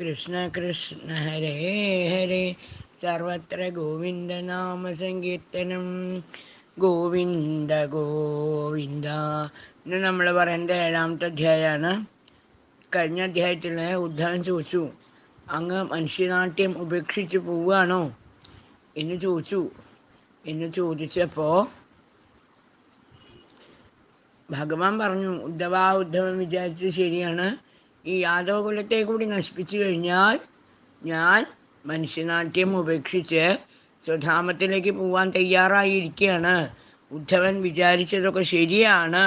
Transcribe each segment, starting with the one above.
കൃഷ്ണ കൃഷ്ണ ഹരേ ഹരേ. സർവത്ര ഗോവിന്ദനാമ സങ്കീർത്തനം. ഗോവിന്ദ ഗോവിന്ദ. ഇന്ന് നമ്മൾ പറയേണ്ട ഏഴാമത്തെ അധ്യായമാണ് കഴിഞ്ഞ അധ്യായത്തിൽ ഉദ്ധവൻ ചോദിച്ചു അങ്ങ് മനുഷ്യനാട്യം ഉപേക്ഷിച്ച് പോവുകയാണോ? എന്ന് ചോദിച്ചു. എന്ന് ചോദിച്ചപ്പോൾ ഭഗവാൻ പറഞ്ഞു ഉദ്ധവാ ഉദ്ധവൻ വിചാരിച്ചത് ശരിയാണ്. ഈ യാദവകുലത്തെ കൂടി നശിപ്പിച്ചു കഴിഞ്ഞാൽ ഞാൻ മനുഷ്യനാട്യം ഉപേക്ഷിച്ച് സ്വധാമത്തിലേക്ക് പോവാൻ തയ്യാറായിരിക്കുകയാണ്. ഉദ്ധവൻ വിചാരിച്ചതൊക്കെ ശരിയാണ്.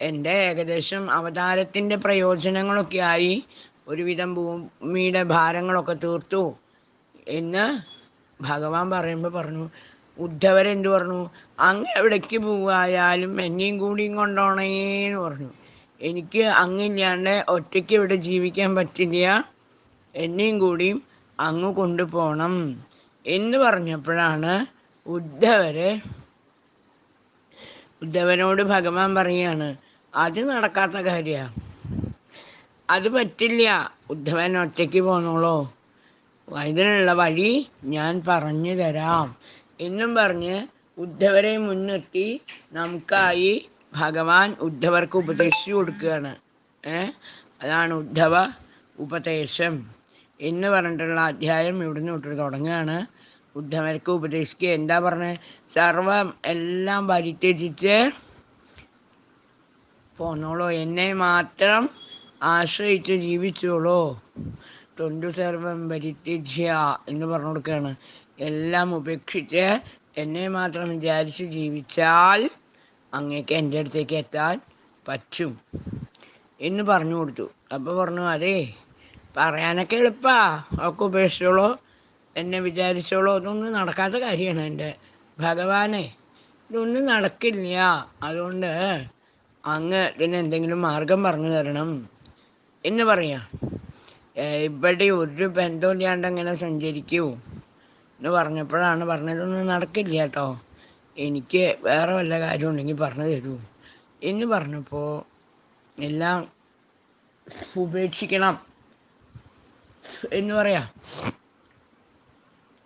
എന്റെ ഏകദേശം അവതാരത്തിന്റെ പ്രയോജനങ്ങളൊക്കെ ആയി ഒരുവിധം ഭൂമിയുടെ ഭാരങ്ങളൊക്കെ തീർത്തു എന്ന് ഭഗവാൻ പറയുമ്പോൾ പറഞ്ഞു. ഉദ്ധവരെന്ത് പറഞ്ഞു? അങ്ങ് എവിടേക്ക് പോവായാലും എന്നെയും കൂടിയും കൊണ്ടോണേന്ന് പറഞ്ഞു. എനിക്ക് അങ്ങില്ലാണ്ട് ഒറ്റയ്ക്ക് ഇവിടെ ജീവിക്കാൻ പറ്റില്ല. എന്നെയും കൂടി അങ്ങ് കൊണ്ടുപോകണം. എന്ന് പറഞ്ഞപ്പോഴാണ് ഉദ്ധവര് ഉദ്ധവനോട് ഭഗവാൻ പറയാണ് അത് നടക്കാത്ത കാര്യമാണ് അത് പറ്റില്ല. ഉദ്ധവൻ ഒറ്റയ്ക്ക് പോന്നോളൂ. ഇതിനുള്ള വഴി ഞാൻ പറഞ്ഞു തരാം. എന്നും പറഞ്ഞ് ഉദ്ധവരെ മുൻനിർത്തി നമുക്കായി ഭഗവാൻ ഉദ്ധവർക്ക് ഉപദേശിച്ചു കൊടുക്കുകയാണ്. അതാണ് ഉദ്ധവ ഉപദേശം. എന്ന് പറഞ്ഞിട്ടുള്ള അധ്യായം ഇവിടുന്ന് തൊട്ട് തുടങ്ങുകയാണ്. ഉദ്ധവർക്ക് ഉപദേശിക്കുക. എന്താ പറഞ്ഞത് സർവം എല്ലാം പരിത്യജിച്ച് പോന്നോളൂ. എന്നെ മാത്രം ആശ്രയിച്ച് ജീവിച്ചോളൂ. തൊണ്ടു സർവം പരിത്യജ്യ എന്ന് പറഞ്ഞു കൊടുക്കുകയാണ്. എല്ലാം ഉപേക്ഷിച്ച് എന്നെ മാത്രം വിചാരിച്ച് ജീവിച്ചാൽ അങ്ങേക്ക് എന്റെ അടുത്തേക്ക് എത്താൻ പറ്റും. എന്ന് പറഞ്ഞു കൊടുത്തു. അപ്പോൾ പറഞ്ഞു അതേ പറയാനൊക്കെ എളുപ്പാ. ഒക്കെ ഉപേക്ഷിച്ചോളോ. എന്നെ വിചാരിച്ചോളോ. ഇതൊന്നും നടക്കാത്ത കാര്യമാണ് എന്റെ ഭഗവാനെ. ഇതൊന്നും നടക്കില്ല. അതുകൊണ്ട് അങ്ങ് ഇതിന് എന്തെങ്കിലും മാർഗം പറഞ്ഞു തരണം. എന്ന് പറയാം ഇവിടെ ഒരു ബന്ധമില്ലാണ്ട് അങ്ങനെ സഞ്ചരിക്കൂ? എന്ന് പറഞ്ഞപ്പോഴാണ് പറഞ്ഞതൊന്നും നടക്കില്ല കേട്ടോ. എനിക്ക് വേറെ വല്ല കാര്യം ഉണ്ടെങ്കിൽ പറഞ്ഞു തരൂ. എന്ന് പറഞ്ഞപ്പോൾ എല്ലാം ഉപേക്ഷിക്കണം എന്ന് പറയാ.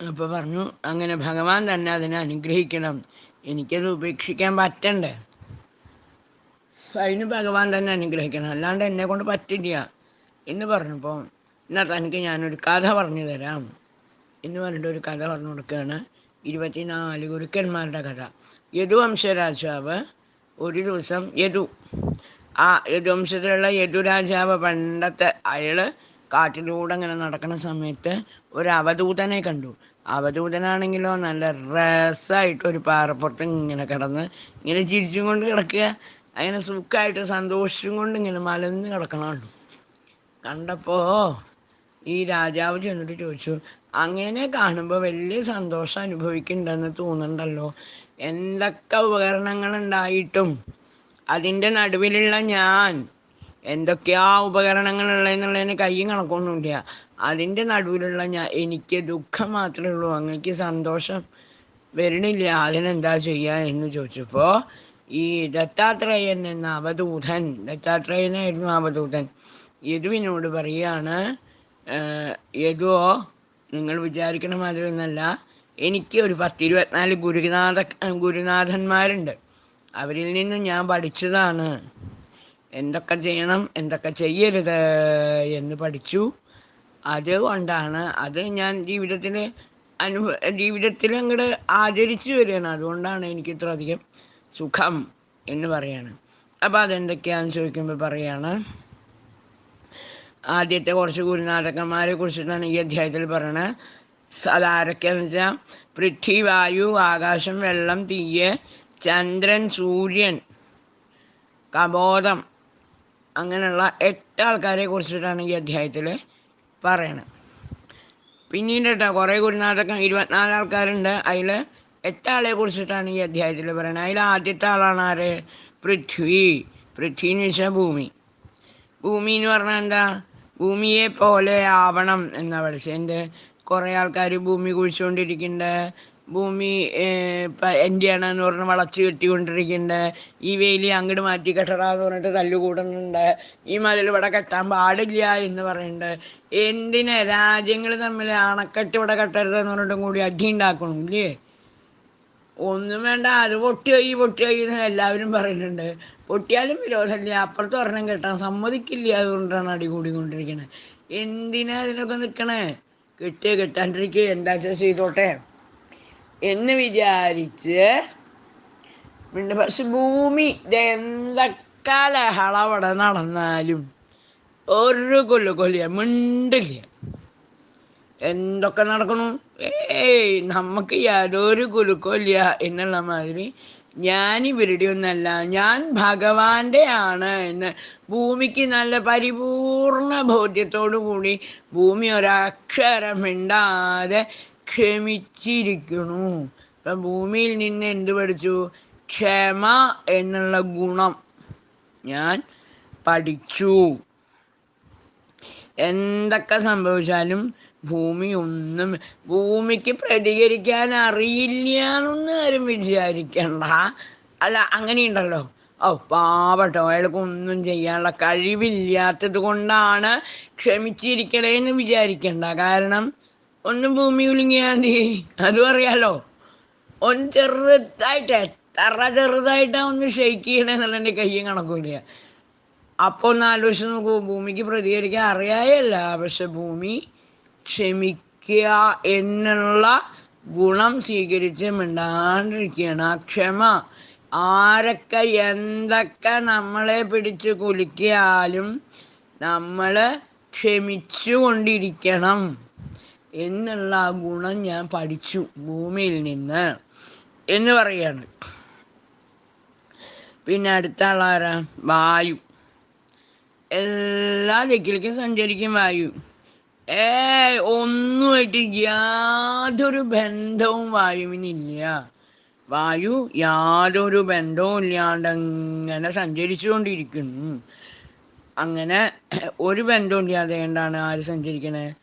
അപ്പോൾ പറഞ്ഞു അങ്ങനെ ഭഗവാൻ തന്നെ അതിനെ അനുഗ്രഹിക്കണം. എനിക്കത് ഉപേക്ഷിക്കാൻ പറ്റണ്ടേ? അതിന് ഭഗവാൻ തന്നെ അനുഗ്രഹിക്കണം. അല്ലാണ്ട് എന്നെ കൊണ്ട് പറ്റില്ല എന്ന് പറഞ്ഞപ്പോൾ എന്നാൽ തനിക്ക് ഞാനൊരു കഥ പറഞ്ഞു തരാം. എന്ന് പറഞ്ഞിട്ട് ഒരു കഥ പറഞ്ഞു കൊടുക്കുകയാണ്. ഇരുപത്തിനാല് ഗുരുക്കന്മാരുടെ കഥ. യദുവംശരാജാവ് ഒരു ദിവസം യദു ആ യദുവംശത്തിലുള്ള യദുരാജാവ് പണ്ടത്തെ അയാൾ കാട്ടിലൂടെ അങ്ങനെ നടക്കുന്ന സമയത്ത് ഒരു അവധൂതനെ കണ്ടു. അവധൂതനാണെങ്കിലോ നല്ല രസമായിട്ട് ഒരു പാറപ്പുറത്ത് ഇങ്ങനെ കിടന്ന് ഇങ്ങനെ ചിരിച്ചും കൊണ്ട് കിടക്കുക. അങ്ങനെ സുഖമായിട്ട് സന്തോഷം കൊണ്ട് ഇങ്ങനെ മലന്ന് കിടക്കണുള്ളൂ കണ്ടപ്പോൾ ഈ രാജാവ് ചെന്നിട്ട് ചോദിച്ചു അങ്ങനെ കാണുമ്പോൾ വലിയ സന്തോഷം അനുഭവിക്കുന്നുണ്ടെന്ന് തോന്നുന്നുണ്ടല്ലോ. എന്തൊക്കെ ഉപകരണങ്ങൾ ഉണ്ടായിട്ടും അതിന്റെ നടുവിലുള്ള ഞാൻ എന്തൊക്കെയാ ഉപകരണങ്ങൾ ഉള്ളതെന്നുള്ളതിന് കയ്യും കണക്കൊന്നുമില്ല. അതിന്റെ നടുവിലുള്ള ഞാൻ എനിക്ക് ദുഃഖം മാത്രമേ ഉള്ളൂ. അങ്ങക്ക് സന്തോഷം വരണില്ല അതിനെന്താ ചെയ്യുക എന്ന് ചോദിച്ചപ്പോൾ ഈ ദത്താത്രേയൻ എന്ന അവധൂതൻ ദത്താത്രേയനായിരുന്നു അവധൂതൻ. യദുവിനോട് പറയുകയാണ് യദുവോ നിങ്ങൾ വിചാരിക്കണ മാതിരി ഒന്നല്ല എനിക്ക് ഒരു പത്തിരുപത്തിനാല് ഗുരുനാഥ ഗുരുനാഥന്മാരുണ്ട്. അവരിൽ നിന്ന് ഞാൻ പഠിച്ചതാണ്. എന്തൊക്കെ ചെയ്യണം എന്തൊക്കെ ചെയ്യരുത് എന്ന് പഠിച്ചു. അതുകൊണ്ടാണ് അത് ഞാൻ ജീവിതത്തിൽ അനുഭവ ജീവിതത്തിൽ അങ്ങോട്ട് ആചരിച്ചു വരികയാണ്. അതുകൊണ്ടാണ് എനിക്ക് ഇത്ര അധികം സുഖം എന്ന് പറയാണ്. അപ്പോൾ അതെന്തൊക്കെയാണെന്ന് ചോദിക്കുമ്പോൾ പറയാണ്. ആദ്യത്തെ കുറച്ച് ഗുരുനാഥക്കന്മാരെ കുറിച്ചിട്ടാണ് ഈ അധ്യായത്തിൽ പറയണത് അതാരൊക്കെയാന്ന് വെച്ചാൽ പൃഥ്വി വായു ആകാശം വെള്ളം തീയ് ചന്ദ്രൻ സൂര്യൻ കബോധം അങ്ങനെയുള്ള എട്ട് ആൾക്കാരെ കുറിച്ചിട്ടാണ് ഈ അധ്യായത്തിൽ പറയണത് പിന്നീട് കേട്ടോ കുറേ ഗുരുനാഥക്കം ഇരുപത്തിനാല് ആൾക്കാരുണ്ട്. അതിൽ എട്ടാളെ കുറിച്ചിട്ടാണ് ഈ അധ്യായത്തിൽ പറയുന്നത് അതിൽ ആദ്യത്തെ ആളാണ് ആര്? പൃഥ്വി. പൃഥ്വി എന്ന് വെച്ചാൽ ഭൂമി. ഭൂമി എന്ന് പറഞ്ഞാൽ എന്താ? ഭൂമിയെ പോലെ ആവണം എന്നാ പഠിച്ചത് എന്ത്? കുറേ ആൾക്കാർ ഭൂമി കുഴിച്ചുകൊണ്ടിരിക്കുന്നുണ്ട് ഭൂമി എന്റെയാണ് എന്ന് പറഞ്ഞ് വളച്ച് കെട്ടിക്കൊണ്ടിരിക്കുന്നുണ്ട് ഈ വേലി അങ്ങോട്ട് മാറ്റി കെട്ടടാന്ന് പറഞ്ഞിട്ട് തല്ലുകൂടുന്നുണ്ട് ഈ മതിൽ ഇവിടെ കെട്ടാൻ പാടില്ല എന്ന് പറയുന്നുണ്ട് എന്തിനാ രാജ്യങ്ങൾ തമ്മിൽ അണക്കെട്ട് ഇവിടെ കെട്ടരുതെന്ന് പറഞ്ഞിട്ടും കൂടി അടി ഉണ്ടാക്കണം ഇല്ലേ? ഒന്നും വേണ്ട അത് ഈ പൊട്ടിയോയി എന്ന് എല്ലാവരും പറയുന്നുണ്ട്. പൊട്ടിയാലും വിരോധമില്ല. അപ്പുറത്ത് ഒരെണ്ണം കെട്ടണം. സമ്മതിക്കില്ല അതുകൊണ്ടാണ് അടി കൂടിക്കൊണ്ടിരിക്കണേ. എന്തിനാ അതിനൊക്കെ നിൽക്കണേ കെട്ടിയ കെട്ടാണ്ടിരിക്കുക എന്താ വെച്ചാൽ ചെയ്തോട്ടെ? എന്ന് വിചാരിച്ച് പിന്നെ പക്ഷെ ഭൂമി ഇതെന്തൊക്കെ ലഹള നടന്നാലും ഒരു കൊല്ലു കൊല്ലിയ മിണ്ടില്ല. എന്തൊക്കെ നടക്കണു? ഏയ് നമുക്ക് യാതൊരു കുലുക്കമില്ല എന്നുള്ള മാതിരി ഞാൻ ഇവരുടെ ഒന്നല്ല ഞാൻ ഭഗവാന്റെ ആണ് എന്ന് ഭൂമിക്ക് നല്ല പരിപൂർണ ബോധ്യത്തോടു കൂടി ഭൂമി ഒരക്ഷരം മിണ്ടാതെ ഇപ്പൊ ഇപ്പം ഭൂമിയിൽ നിന്ന് എന്ത് പഠിച്ചു? ക്ഷമ എന്നുള്ള ഗുണം ഞാൻ പഠിച്ചു. എന്തൊക്കെ സംഭവിച്ചാലും ഭൂമി ഒന്നും ഭൂമിക്ക് പ്രതികരിക്കാൻ അറിയില്ല എന്നൊന്നും ആരും വിചാരിക്കണ്ട. അല്ല അങ്ങനെയുണ്ടല്ലോ. ഓ പാവട്ടോ അയാൾക്ക് ഒന്നും ചെയ്യാനുള്ള കഴിവില്ലാത്തത് കൊണ്ടാണ് ക്ഷമിച്ചിരിക്കണേ എന്ന് വിചാരിക്കണ്ട. കാരണം ഒന്നും ഭൂമി ഉലുങ്ങിയാൽ മതി. അതും അറിയാലോ. ഒന്ന് ചെറുതായിട്ട് എത്ര ചെറുതായിട്ടാ ഒന്ന് ഷെയ്ക്ക് ചെയ്യണമെന്നുള്ള കയ്യും കണക്കൂല. അപ്പോൾ ഒന്ന് ആലോചിച്ച് നോക്കൂ ഭൂമിക്ക് പ്രതികരിക്കാൻ അറിയായല്ല. പക്ഷെ ഭൂമി ക്ഷമിക്കുക എന്നുള്ള ഗുണം സ്വീകരിച്ച് മിണ്ടാണ്ടിരിക്കുകയാണ്. ആ ക്ഷമ ആരൊക്കെ എന്തൊക്കെ നമ്മളെ പിടിച്ച് കുലുക്കിയാലും നമ്മൾ ക്ഷമിച്ചു കൊണ്ടിരിക്കണം എന്നുള്ള ആ ഗുണം ഞാൻ പഠിച്ചു ഭൂമിയിൽ നിന്ന് എന്ന് പറയാണ്. പിന്നെ അടുത്ത ആളാരാ വായു. എല്ലാ ദിക്കിലേക്കും സഞ്ചരിക്കും വായു. ഏ ഒന്നുമായിട്ട് യാതൊരു ബന്ധവും വായുവിനില്ല. വായു യാതൊരു ബന്ധവും ഇല്ലാണ്ട് അങ്ങനെ സഞ്ചരിച്ചുകൊണ്ടിരിക്കുന്നു. അങ്ങനെ ഒരു ബന്ധവും ഇല്ലാതെ കണ്ടാണ് ആര് സഞ്ചരിക്കണേ?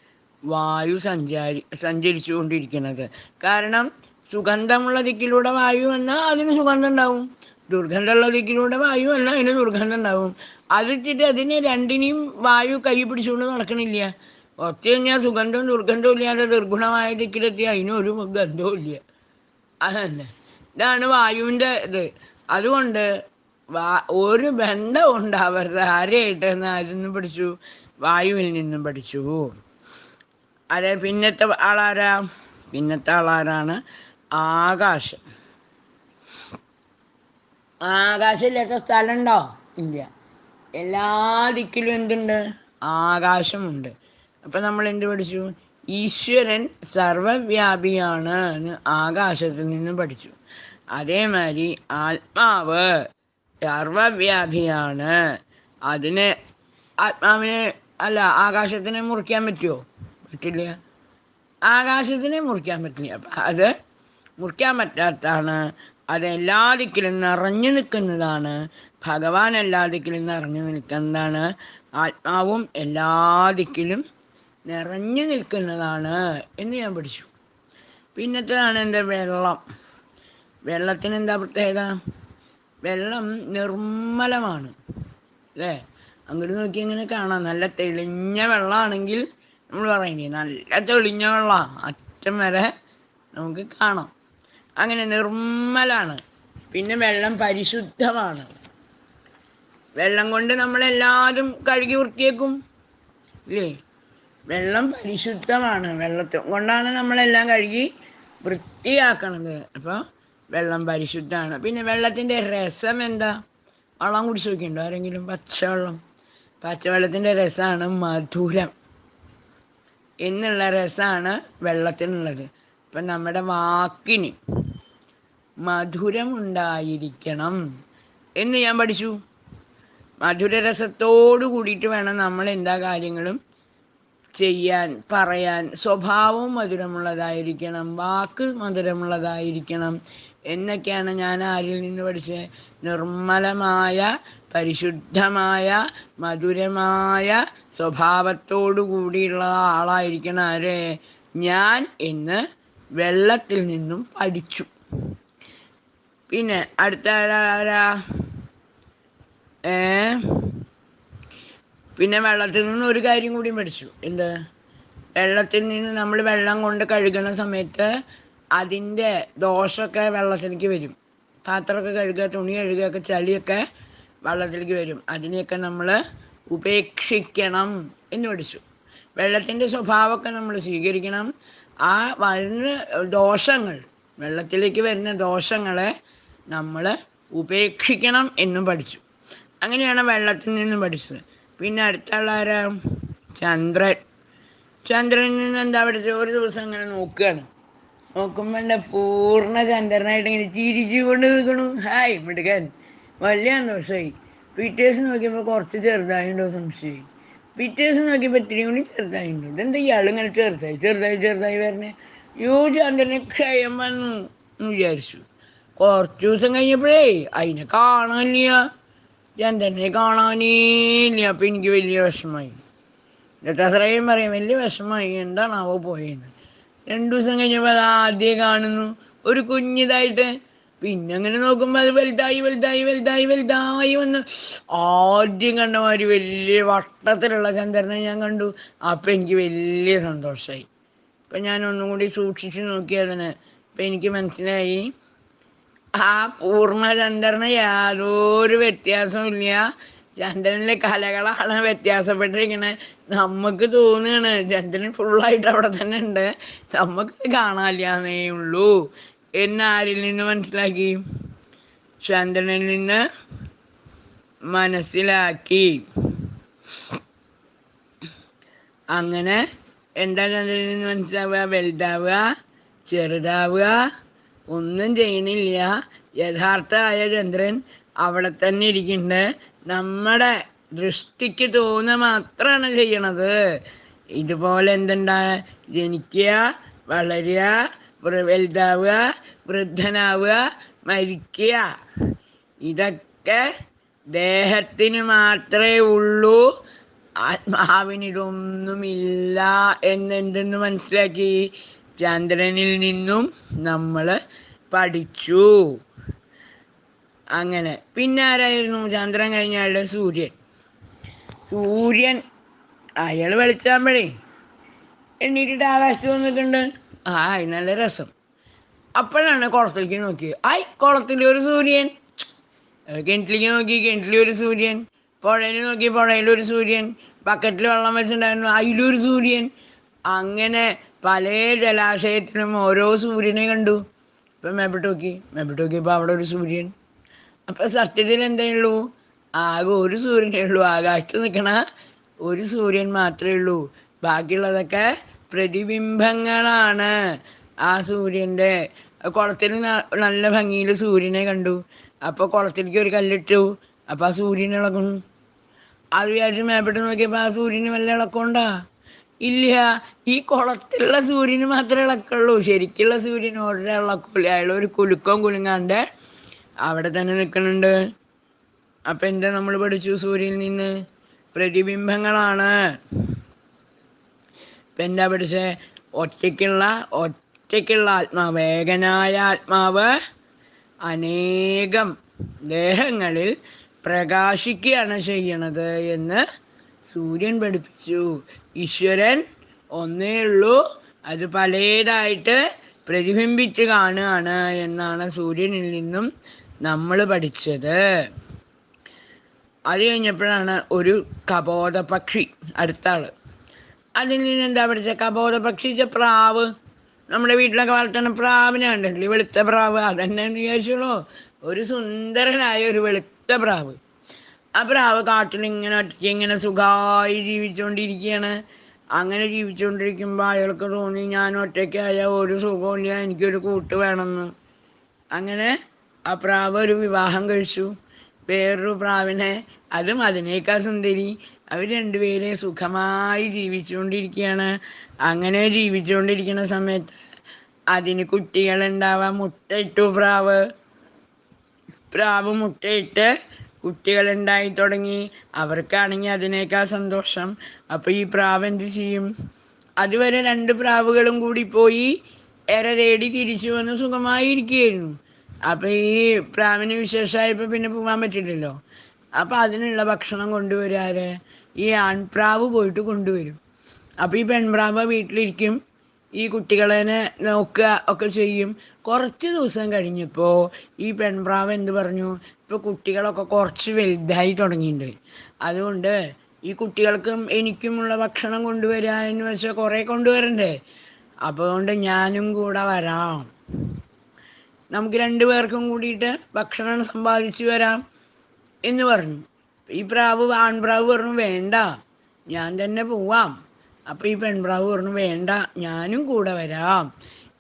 വായു സഞ്ചാരി സഞ്ചരിച്ചു കൊണ്ടിരിക്കുന്നത് കാരണം സുഗന്ധമുള്ള ദിക്കിലൂടെ വായു വന്നാൽ അതിന് സുഗന്ധം ഉണ്ടാവും. ദുർഗന്ധമുള്ള ദിക്കിലൂടെ വായു വന്നാൽ അതിന് ദുർഗന്ധം ഉണ്ടാവും. അതിട്ടിട്ട് അതിനെ രണ്ടിനെയും വായു കൈ പിടിച്ചുകൊണ്ട് നടക്കണില്ല. ഒറ്റ കഴിഞ്ഞാൽ സുഗന്ധവും ദുർഗന്ധവും ഇല്ലാതെ ദുർഗുണമായ ദിക്കിലെത്തി അതിനൊരു ഗന്ധവും ഇല്ല. അതന്നെ. ഇതാണ് വായുവിന്റെ ഇത്. അതുകൊണ്ട് ഒരു ബന്ധം ഉണ്ടാവരുത്. ആരെയായിട്ട് എന്ന് ആരിൽ നിന്നും പഠിച്ചു? വായുവിൽ നിന്നും പഠിച്ചു. അതെ പിന്നത്തെ ആളാരാ? പിന്നത്തെ ആളാരാണ് ആകാശം. ആകാശമില്ലാത്ത സ്ഥലമുണ്ടോ? ഇല്ല. എല്ലാ ദിക്കിലും എന്തുണ്ട്? ആകാശമുണ്ട്. അപ്പം നമ്മൾ എന്ത് പഠിച്ചു? ഈശ്വരൻ സർവവ്യാപിയാണ് എന്ന് ആകാശത്തിൽ നിന്ന് പഠിച്ചു. അതേമാതിരി ആത്മാവ് സർവവ്യാപിയാണ് അതിന് ആത്മാവിനെ അല്ല ആകാശത്തിനെ മുറിക്കാൻ പറ്റുമോ പറ്റില്ല. ആകാശത്തിനെ മുറിക്കാൻ പറ്റില്ല. അപ്പം അത് മുറിക്കാൻ പറ്റാത്തതാണ്. അത് എല്ലാ നിറഞ്ഞു നിൽക്കുന്നതാണ്. ഭഗവാൻ എല്ലാ ദിക്കിലും നിറഞ്ഞു നിൽക്കുന്നതാണ്. ആത്മാവും എല്ലാ ദിക്കിലും നിറഞ്ഞു നിൽക്കുന്നതാണ് എന്ന് ഞാൻ പഠിച്ചു. പിന്നത്തേതാണ് എന്റെ വെള്ളം. വെള്ളത്തിന് എന്താ പ്രത്യേകത? വെള്ളം നിർമ്മലമാണ്. അല്ലേ? അങ്ങോട്ട് നോക്കി ഇങ്ങനെ കാണാം. നല്ല തെളിഞ്ഞ വെള്ളമാണെങ്കിൽ നമ്മൾ പറയേണ്ടി നല്ല തെളിഞ്ഞ വെള്ളം. അറ്റം വരെ നമുക്ക് കാണാം. അങ്ങനെ നിർമ്മലാണ്. പിന്നെ വെള്ളം പരിശുദ്ധമാണ്. വെള്ളം കൊണ്ട് നമ്മളെല്ലാവരും കഴുകി വൃത്തിയേക്കും. ഇല്ലേ? വെള്ളം പരിശുദ്ധമാണ് വെള്ളത്തെ. കൊണ്ടാണ് നമ്മളെല്ലാം കഴുകി വൃത്തിയാക്കണത്. അപ്പോൾ വെള്ളം പരിശുദ്ധമാണ്. പിന്നെ വെള്ളത്തിന്റെ രസം എന്താ? വെള്ളം കുടിച്ച് നോക്കിയിട്ടുണ്ടോ? ആരെങ്കിലും? പച്ചവെള്ളം. പച്ചവെള്ളത്തിന്റെ രസമാണ് മധുരം. എന്നുള്ള രസമാണ് വെള്ളത്തിനുള്ളത്. ഇപ്പം നമ്മുടെ വാക്കിന് മധുരം ഉണ്ടായിരിക്കണം. എന്ന് ഞാൻ പഠിച്ചു. മധുര മധുരരസത്തോട് കൂടിയിട്ട് വേണം നമ്മൾ എന്താ കാര്യങ്ങളും ചെയ്യാൻ പറയാൻ സ്വഭാവം മധുരമുള്ളതായിരിക്കണം വാക്ക് മധുരമുള്ളതായിരിക്കണം എന്നൊക്കെയാണ് ഞാൻ ആരിൽ നിന്ന് പഠിച്ചത് നിർമ്മലമായ പരിശുദ്ധമായ മധുരമായ സ്വഭാവത്തോടു കൂടിയുള്ള ആളായിരിക്കണം ആര്? ഞാൻ എന്ന് വെള്ളത്തിൽ നിന്നും പഠിച്ചു. പിന്നെ അടുത്ത ആരാ- ഏ? പിന്നെ വെള്ളത്തിൽ നിന്ന് ഒരു കാര്യം കൂടി പഠിച്ചു എന്ത്? വെള്ളത്തിൽ നിന്ന് നമ്മൾ വെള്ളം കൊണ്ട് കഴുകുന്ന സമയത്ത് അതിന്റെ ദോഷമൊക്കെ വെള്ളത്തിലേക്ക് വരും. പാത്രമൊക്കെ കഴുകുക തുണി കഴുകുക ഒക്കെ ചളിയൊക്കെ വെള്ളത്തിലേക്ക് വരും. അതിനെയൊക്കെ നമ്മൾ ഉപേക്ഷിക്കണം എന്ന് പഠിച്ചു വെള്ളത്തിന്റെ സ്വഭാവമൊക്കെ നമ്മൾ സ്വീകരിക്കണം. ആ വരുന്ന ദോഷങ്ങൾ വെള്ളത്തിലേക്ക് വരുന്ന ദോഷങ്ങളെ നമ്മൾ ഉപേക്ഷിക്കണം എന്നും പഠിച്ചു. അങ്ങനെയാണ് വെള്ളത്തിൽ നിന്നും പഠിച്ചത്. പിന്നെ അടുത്തുള്ള ആരാ ചന്ദ്രൻ. ചന്ദ്രനിൽ നിന്ന് എന്താ പഠിച്ചത്? ഒരു ദിവസം ഇങ്ങനെ നോക്കുകയാണ്. നോക്കുമ്പോൾ എന്റെ പൂർണ ചന്ദ്രനായിട്ട് ഇങ്ങനെ ചിരിച്ചു കൊണ്ട് നിൽക്കണു ഹായ് മിടുക്കൻ. വലിയ സന്തോഷമായി പിറ്റേഴ്സ് നോക്കിയപ്പോൾ കുറച്ച് ചെറുതായിട്ടുണ്ടോ സംശയം. പിറ്റേഴ്സ് നോക്കിയപ്പോൾ ഇത്തിരി കൂടി ചെറുതായിട്ടുണ്ട് ഇതെന്താ ഇയാൾ ഇങ്ങനെ ചെറുതായി ചെറുതായി ചെറുതായി വരണേ? യോ ചന്ദ്രനെ ക്ഷയം വന്നു എന്ന് വിചാരിച്ചു. കുറച്ച് ദിവസം കഴിഞ്ഞപ്പോഴേ അതിനെ കാണാനില്ല. ചന്ദ്രനെ കാണാനേ ഇല്ല. അപ്പം എനിക്ക് വലിയ വിഷമമായി ദത്താശ്രയം പറയും വലിയ വിഷമമായി എന്താണാവോ പോയെന്ന്. രണ്ടു ദിവസം കഴിഞ്ഞപ്പോൾ അത് ആദ്യം കാണുന്നു. ഒരു കുഞ്ഞിതായിട്ട് പിന്നെ അങ്ങനെ നോക്കുമ്പോൾ അത് വലുതായി വലുതായി വലുതായി വലുതായി വന്ന് ആദ്യം കണ്ട മാതിരി വലിയ വട്ടത്തിലുള്ള ചന്ദ്രനെ ഞാൻ കണ്ടു. അപ്പം എനിക്ക് വലിയ സന്തോഷമായി അപ്പം ഞാൻ ഒന്നും കൂടി സൂക്ഷിച്ചു നോക്കി അതിന് എനിക്ക് മനസ്സിലായി. ആ പൂർണചന്ദ്രന് യാതൊരു വ്യത്യാസവും ഇല്ല ചന്ദ്രനിലെ കലകളാണ് വ്യത്യാസപ്പെട്ടിരിക്കണത് നമുക്ക് തോന്നുകയാണ് ചന്ദ്രൻ ഫുള്ളായിട്ട് അവിടെ തന്നെ ഉണ്ട്. നമുക്ക് കാണാനില്ലാന്നേ ഉള്ളൂ. എന്ന് ആരിൽ നിന്ന് മനസ്സിലാക്കി? ചന്ദ്രനിൽ നിന്ന് മനസ്സിലാക്കി. അങ്ങനെ എന്താ ചന്ദ്രനിൽ നിന്ന് മനസ്സിലാവുക? വലുതാവുക ചെറുതാവുക ഒന്നും ചെയ്യണില്ല. ആയ ചന്ദ്രൻ അവിടെ തന്നെ ഇരിക്കുന്നുണ്ട് നമ്മുടെ ദൃഷ്ടിക്ക് തോന്നുക മാത്രമാണ് ചെയ്യണത്. ഇതുപോലെ എന്തുണ്ടാ? ജനിക്കുക വളരുക വലുതാവുക വൃദ്ധനാവുക മരിക്കുക. ഇതൊക്കെ ദേഹത്തിന് മാത്രമേ ഉള്ളൂ. ആത്മാവിനിതൊന്നുമില്ല എന്നെന്തെന്ന് മനസ്സിലാക്കി? ചന്ദ്രനിൽ നിന്നും നമ്മൾ പഠിച്ചു. അങ്ങനെ. പിന്നെ ആരായിരുന്നു? ചന്ദ്രൻ കഴിഞ്ഞാളുടെ സൂര്യൻ. സൂര്യൻ അയാൾ വെളിച്ചാകുമ്പോഴേ എണ്ണീറ്റിട്ട് ആകാശത്ത് വന്നിട്ടുണ്ട്. ആ ഇത് നല്ല രസം. അപ്പോഴാണ് കുളത്തിലേക്ക് നോക്കിയത്. ആയ് കുളത്തിൽ ഒരു സൂര്യൻ. കിണറ്റിലേക്ക് നോക്കി കിണറ്റിൽ ഒരു സൂര്യൻ. പുഴയിൽ നോക്കി പുഴയിൽ ഒരു സൂര്യൻ. ബക്കറ്റിൽ വെള്ളം വെച്ചിട്ടുണ്ടായിരുന്നു അതിലൊരു സൂര്യൻ. അങ്ങനെ പല ജലാശയത്തിനും ഓരോ സൂര്യനെ കണ്ടു. ഇപ്പം മേപ്പിട്ട് നോക്കി. മേപ്പിട്ട് നോക്കിയപ്പോൾ അവിടെ ഒരു സൂര്യൻ. അപ്പം സത്യത്തിൽ എന്തേ ഉള്ളൂ? ആകെ ഒരു സൂര്യനേ ഉള്ളൂ. ആകാശത്ത് നിൽക്കണ ഒരു സൂര്യൻ മാത്രമേ ഉള്ളൂ. ബാക്കിയുള്ളതൊക്കെ പ്രതിബിംബങ്ങളാണ്. ആ സൂര്യന്റെ കുളത്തിൽ നല്ല ഭംഗിയിൽ സൂര്യനെ കണ്ടു. അപ്പോൾ കുളത്തിലേക്ക് ഒരു കല്ലിട്ടു. അപ്പോൾ ആ സൂര്യൻ ഇളകുന്നു. അത് വിചാരിച്ച് മേപ്പെട്ട് നോക്കിയപ്പോൾ ആ സൂര്യന് വല്ല ഇളക്കമുണ്ടാ? ഇല്ല ഈ കുളത്തിലുള്ള സൂര്യന് മാത്രമേ ഇളക്കുള്ളൂ. ശരിക്കുള്ള സൂര്യന് ഒരേ ഇളക്കൂല. അയാൾ ഒരു കുലുക്കം കുലുങ്ങാണ്ട് അവിടെ തന്നെ നിൽക്കുന്നുണ്ട്. അപ്പം എന്താ നമ്മൾ പഠിച്ചു സൂര്യനിൽ നിന്ന്? പ്രതിബിംബങ്ങളാണ്. ഇപ്പം എന്താ പഠിച്ചേ? ഒറ്റയ്ക്കുള്ള ഒറ്റയ്ക്കുള്ള ആത്മാവ് ഏകനായ ആത്മാവ് അനേകം ദേഹങ്ങളിൽ പ്രകാശിക്കുകയാണ് ചെയ്യണത് എന്ന് സൂര്യൻ പഠിപ്പിച്ചു. ഈശ്വരൻ ഒന്നേ ഉള്ളൂ. അത് പലേതായിട്ട് പ്രതിബിംബിച്ച് കാണുകയാണ് എന്നാണ് സൂര്യനിൽ നിന്നും നമ്മൾ പഠിച്ചത്. അത് കഴിഞ്ഞപ്പോഴാണ് ഒരു കബോധ പക്ഷി അടുത്ത ആൾ. അതിൽ നിന്ന് എന്താ പഠിച്ചത് കബോധ പക്ഷി പ്രാവ്. നമ്മുടെ വീട്ടിലൊക്കെ വളർത്തുന്ന പ്രാവിനെ കണ്ടിട്ടില്ലേ? വെളുത്ത പ്രാവ്. അതന്നെ വിചാരിച്ചോളൂ? ഒരു സുന്ദരനായ ഒരു വെളുത്ത പ്രാവ്. പ്രാവ് കാട്ടിൽ ഇങ്ങനെ ഒറ്റയ്ക്ക് ഇങ്ങനെ സുഖമായി ജീവിച്ചുകൊണ്ടിരിക്കുകയാണ് അങ്ങനെ ജീവിച്ചുകൊണ്ടിരിക്കുമ്പോൾ അയാൾക്ക് തോന്നി ഞാൻ ഒറ്റയ്ക്കായ ഒരു സുഖമില്ല എനിക്കൊരു കൂട്ട് വേണമെന്ന്. അങ്ങനെ ആ പ്രാവ് ഒരു വിവാഹം കഴിച്ചു. വേറൊരു പ്രാവിനെ അതും അതിനേക്കാൾ സുന്ദരി. അവർ രണ്ടുപേരെ സുഖമായി ജീവിച്ചുകൊണ്ടിരിക്കുകയാണ് അങ്ങനെ ജീവിച്ചുകൊണ്ടിരിക്കുന്ന സമയത്ത് അതിന് കുട്ടികളുണ്ടാവാൻ മുട്ടയിട്ടു പ്രാവ്. പ്രാവ് മുട്ടയിട്ട് കുട്ടികളുണ്ടായി തുടങ്ങി. അവർക്കാണെങ്കിൽ അതിനേക്കാൾ സന്തോഷം. അപ്പോൾ ഈ പ്രാവ് എന്ത് ചെയ്യും? അതുവരെ രണ്ട് പ്രാവുകളും കൂടി പോയി എര തേടി തിരിച്ചു വന്ന് സുഖമായിരിക്കുകയായിരുന്നു. അപ്പോൾ ഈ പ്രാവിന് വിശേഷമായപ്പോൾ പിന്നെ പോകാൻ പറ്റില്ലല്ലോ. അപ്പോൾ അതിനുള്ള ഭക്ഷണം കൊണ്ടുവരാറ് ഈ ആൺപ്രാവ് പോയിട്ട് കൊണ്ടുവരും. അപ്പോൾ ഈ പെൺപ്രാവ് വീട്ടിലിരിക്കും. ഈ കുട്ടികളെ നോക്കുക ഒക്കെ ചെയ്യും. കുറച്ച് ദിവസം കഴിഞ്ഞപ്പോൾ ഈ പെൺപ്രാവ് എന്ത് പറഞ്ഞു? ഇപ്പോൾ കുട്ടികളൊക്കെ കുറച്ച് വലുതായി തുടങ്ങിയിട്ടുണ്ട് അതുകൊണ്ട് ഈ കുട്ടികൾക്കും എനിക്കുമുള്ള ഭക്ഷണം കൊണ്ടുവരിക എന്ന് വെച്ചാൽ കുറേ കൊണ്ടുവരണ്ടേ? അതുകൊണ്ട് ഞാനും കൂടെ വരാം. നമുക്ക് രണ്ടു പേർക്കും കൂടിയിട്ട് ഭക്ഷണം സമ്പാദിച്ചു വരാം എന്ന് പറഞ്ഞു. ഈ പ്രാവ് ആൺപ്രാവ് പറഞ്ഞു വേണ്ട ഞാൻ തന്നെ പോവാം. അപ്പോൾ ഈ പെൺപ്രാവ് പറഞ്ഞു വേണ്ട ഞാനും കൂടെ വരാം.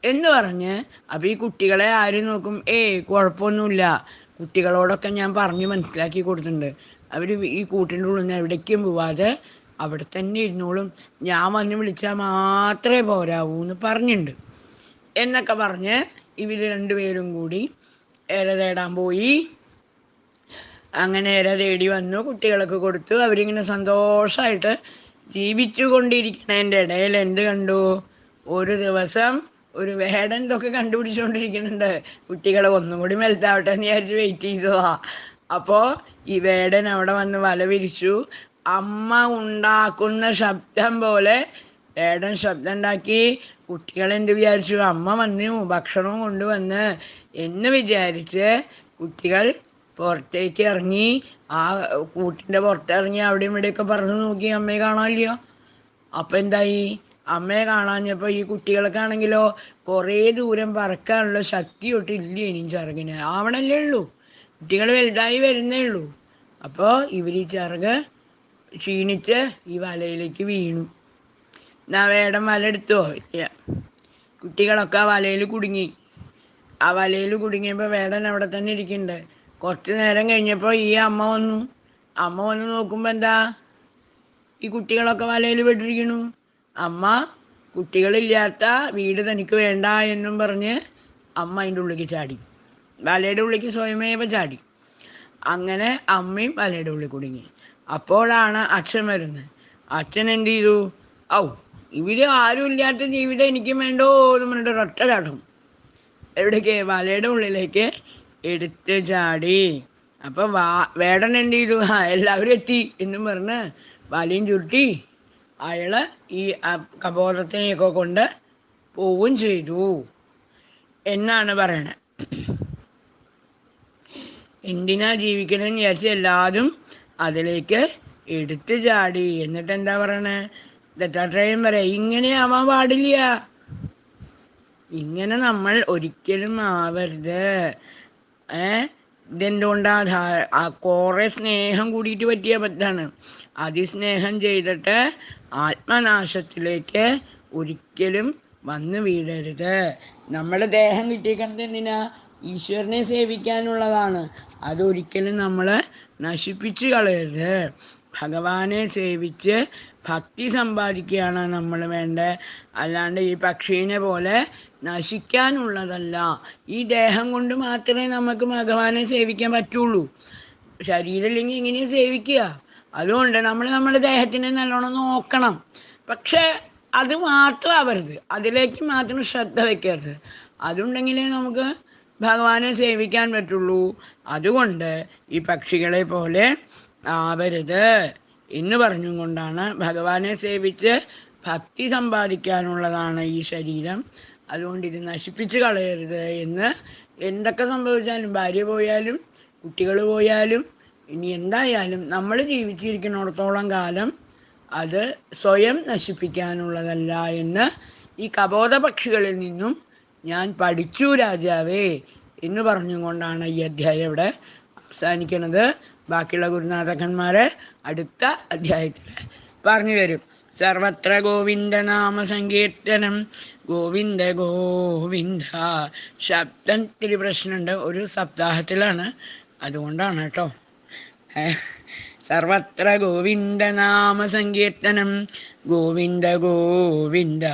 എന്ന് പറഞ്ഞ് അപ്പം ഈ കുട്ടികളെ ആരും നോക്കും. ഏയ് കുഴപ്പമൊന്നുമില്ല. കുട്ടികളോടൊക്കെ ഞാൻ പറഞ്ഞ് മനസ്സിലാക്കി കൊടുത്തിട്ടുണ്ട്. അവർ ഈ കൂട്ടിന്റെ ഉള്ളിൽ നിന്ന് എവിടേക്കും പോവാതെ അവിടെ തന്നെ ഇരുന്നോളും. ഞാൻ വന്ന് വിളിച്ചാൽ മാത്രമേ പോരാവൂ എന്ന് പറഞ്ഞിട്ടുണ്ട്. എന്നൊക്കെ പറഞ്ഞ് ഇവർ രണ്ടുപേരും കൂടി ഇര തേടാൻ പോയി. അങ്ങനെ ഇര തേടി വന്നു കുട്ടികൾക്ക് കൊടുത്തു. അവരിങ്ങനെ സന്തോഷമായിട്ട് ജീവിച്ചു കൊണ്ടിരിക്കണതിന്റെ ഇടയിൽ എന്ത് കണ്ടു? ഒരു ദിവസം ഒരു വേടൻ ഇതൊക്കെ കണ്ടുപിടിച്ചുകൊണ്ടിരിക്കുന്നുണ്ട് കുട്ടികളെ ഒന്നും കൂടി മെൽത്താവട്ടെ എന്ന് വിചാരിച്ച് വെയിറ്റ് ചെയ്തതാ. അപ്പോൾ ഈ വേടൻ അവിടെ വന്ന് വല വിരിച്ചു. അമ്മ ഉണ്ടാക്കുന്ന ശബ്ദം പോലെ വേടൻ ശബ്ദം ഉണ്ടാക്കി. കുട്ടികൾ എന്ത് വിചാരിച്ചു? അമ്മ വന്നു ഭക്ഷണം കൊണ്ടുവന്ന് എന്ന് വിചാരിച്ച് കുട്ടികൾ പുറത്തേക്ക് ഇറങ്ങി ആ കൂട്ടിന്റെ പുറത്തിറങ്ങി അവിടെയും ഇവിടെയൊക്കെ പറഞ്ഞു നോക്കി അമ്മയെ കാണാനില്ല. അപ്പം എന്തായി? അമ്മയെ കാണാഞ്ഞപ്പോൾ ഈ കുട്ടികൾക്കാണെങ്കിലോ കുറേ ദൂരം പറക്കാനുള്ള ശക്തി ഒട്ടില്ല ഇനിയും ചിറകിന്. ആവണല്ലേ ഉള്ളൂ. കുട്ടികൾ വലുതായി വരുന്നേ ഉള്ളൂ. അപ്പോൾ ഇവർ ഈ ചിറക് ക്ഷീണിച്ച് ഈ വലയിലേക്ക് വീണു. എന്നാ വേടം വല എടുത്തോ? ഇല്ല. കുട്ടികളൊക്കെ ആ വലയിൽ കുടുങ്ങി. ആ വലയിൽ കുടുങ്ങിയപ്പോൾ വേടൻ അവിടെ തന്നെ ഇരിക്കുന്നുണ്ട് കുറച്ച് നേരം കഴിഞ്ഞപ്പോൾ ഈ അമ്മ വന്നു. അമ്മ വന്ന് നോക്കുമ്പോൾ എന്താ? ഈ കുട്ടികളൊക്കെ വലയിൽ പെട്ടിരിക്കണു അമ്മ കുട്ടികളില്ലാത്ത വീട് തനിക്ക് വേണ്ട എന്നും പറഞ്ഞ് അമ്മ അതിന്റെ ഉള്ളിലേക്ക് ചാടി. വലയുടെ ഉള്ളിലേക്ക് സ്വയമേവ ചാടി. അങ്ങനെ അമ്മയും വലയുടെ ഉള്ളിൽ കുടുങ്ങി. അപ്പോഴാണ് അച്ഛൻ വരുന്നത്. അച്ഛൻ എന്ത് ചെയ്തു? ഔ ഇവർ ആരും ഇല്ലാത്ത ജീവിതം എനിക്കും വേണ്ടോ എന്ന് പറഞ്ഞിട്ട് ഒരൊറ്റ ചാട്ടം. എവിടേക്ക്? വലയുടെ ഉള്ളിലേക്ക് എടുത്ത് ചാടി. അപ്പം വാ വേടൻ ചെയ്തു? എല്ലാവരും എത്തി. എന്നും പറഞ്ഞ് വലയും ചുരുട്ടി അയാൾ ഈ കബോധത്തിനെയൊക്കെ കൊണ്ട് പോവുകയും ചെയ്തു. എന്നാണ് പറയണത് എന്തിനാ ജീവിക്കണമെന്ന് വിചാരിച്ച് എല്ലാവരും അതിലേക്ക് എടുത്തു ചാടി. എന്നിട്ട് എന്താ പറയണേ? ദത്താത്രേയം പറയാം ഇങ്ങനെ ആവാൻ പാടില്ല. ഇങ്ങനെ നമ്മൾ ഒരിക്കലും ആവരുത്. ഏ? ഇതെന്തുകൊണ്ടാ? ആ കുറെ സ്നേഹം കൂടിയിട്ട് പറ്റിയ അബദ്ധാണ് അതിസ്നേഹം ചെയ്തിട്ട് ആത്മനാശത്തിലേക്ക് ഒരിക്കലും വന്നു വീഴരുത്. നമ്മുടെ ദേഹം കിട്ടിയിരിക്കുന്നത് എന്തിനാ? ഈശ്വരനെ സേവിക്കാനുള്ളതാണ്. അതൊരിക്കലും നമ്മൾ നശിപ്പിച്ചു കളയരുത്. ഭഗവാനെ സേവിച്ച് ഭക്തി സമ്പാദിക്കുകയാണ് നമ്മൾ വേണ്ടത് അല്ലാണ്ട് ഈ പക്ഷീനെ പോലെ നശിക്കാനുള്ളതല്ല. ഈ ദേഹം കൊണ്ട് മാത്രമേ നമുക്ക് ഭഗവാനെ സേവിക്കാൻ പറ്റുള്ളൂ. ശരീരമില്ലെങ്കിൽ ഇങ്ങനെ സേവിക്കുക. അതുകൊണ്ട് നമ്മൾ നമ്മുടെ ദേഹത്തിനെ നല്ലോണം നോക്കണം. പക്ഷേ അത് മാത്രം ആവരുത് അതിലേക്ക് മാത്രം ശ്രദ്ധ വയ്ക്കരുത് അതുണ്ടെങ്കിലേ നമുക്ക് ഭഗവാനെ സേവിക്കാൻ പറ്റുള്ളൂ. അതുകൊണ്ട് ഈ പക്ഷികളെ പോലെ ആവരുത്. എന്ന് പറഞ്ഞും കൊണ്ടാണ് ഭഗവാനെ സേവിച്ച് ഭക്തി സമ്പാദിക്കാനുള്ളതാണ് ഈ ശരീരം. അതുകൊണ്ട് ഇത് നശിപ്പിച്ച് കളയരുത് എന്ന് എന്തൊക്കെ സംഭവിച്ചാലും ഭാര്യ പോയാലും കുട്ടികൾ പോയാലും ഇനി എന്തായാലും നമ്മൾ ജീവിച്ചിരിക്കുന്നിടത്തോളം കാലം അത് സ്വയം നശിപ്പിക്കാനുള്ളതല്ല എന്ന് ഈ കബോധ പക്ഷികളിൽ നിന്നും ഞാൻ പഠിച്ചു രാജാവേ എന്ന് പറഞ്ഞുകൊണ്ടാണ് ഈ അധ്യായം ഇവിടെ അവസാനിക്കുന്നത്. ബാക്കിയുള്ള ഗുരുനാഥകന്മാര് അടുത്ത അധ്യായത്തിൽ പറഞ്ഞു വരും സർവത്ര ഗോവിന്ദ നാമ സങ്കീർത്തനം ഗോവിന്ദ ഗോവിന്ദ. ശബ്ദം ഇത്തിരി പ്രശ്നമുണ്ട് ഒരു സപ്താഹത്തിലാണ്. അതുകൊണ്ടാണ് കേട്ടോ. സർവത്ര ഗോവിന്ദ നാമ സങ്കീർത്തനം ഗോവിന്ദ ഗോവിന്ദ.